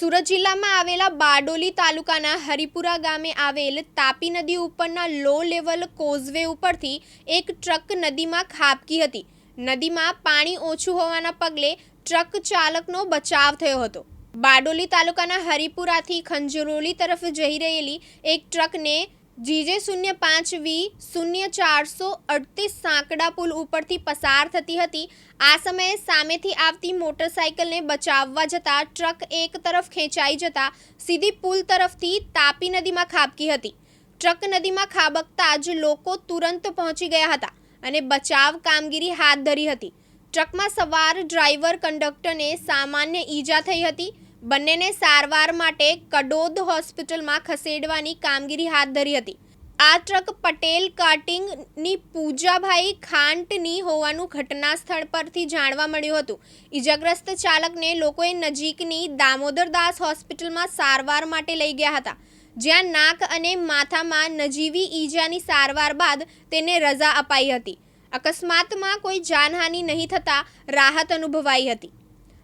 સુરત જિલ્લામાં આવેલા બારડોલી તાલુકાના હરિપુરા ગામે આવેલ તાપી નદી ઉપરના લો લેવલ કોઝવે ઉપરથી એક ટ્રક નદીમાં ખાબકી હતી. નદીમાં પાણી ઓછું હોવાના પગલે ટ્રક ચાલકનો બચાવ થયો હતો. બારડોલી તાલુકાના હરિપુરાથી ખંજરોલી તરફ જઈ રહેલી એક ટ્રકને જીજે શૂન્ય પાંચ વી, શૂન્ય ચારસો અડતીસ સાંકડા પુલ ઉપરથી પસાર થતી હતી. આ સમયે સામેથી આવતી મોટરસાયકલને બચાવવા જતાં ટ્રક એક તરફ ખેંચાઈ જતા સીધી પુલ તરફથી તાપી નદીમાં ખાબકી હતી. ટ્રક નદીમાં ખાબકતા જ લોકો તુરંત પહોંચી ગયા હતા અને બચાવ કામગીરી હાથ ધરી હતી. ટ્રકમાં સવાર ડ્રાઈવર કંડક્ટરને સામાન્ય ઈજા થઈ હતી. બંનેને સારવાર માટે કડોદ હોસ્પિટલમાં ખસેડવાની કામગીરી હાથ ધરી હતી. આ ટ્રક પટેલ કાટિંગની પૂજાભાઈ ખાંટની હોવાનું ઘટના સ્થળ પરથી જાણવા મળ્યું હતું. ઈજાગ્રસ્ત ચાલકને લોકોએ નજીકની દામોદરદાસ હોસ્પિટલમાં સારવાર માટે લઈ ગયા હતા. જ્યાં નાક અને માથામાં નજીવી ઈજાની સારવાર બાદ તેને રજા અપાઈ હતી. અકસ્માતમાં કોઈ જાનહાનિ નહીં થતાં રાહત અનુભવાઈ હતી.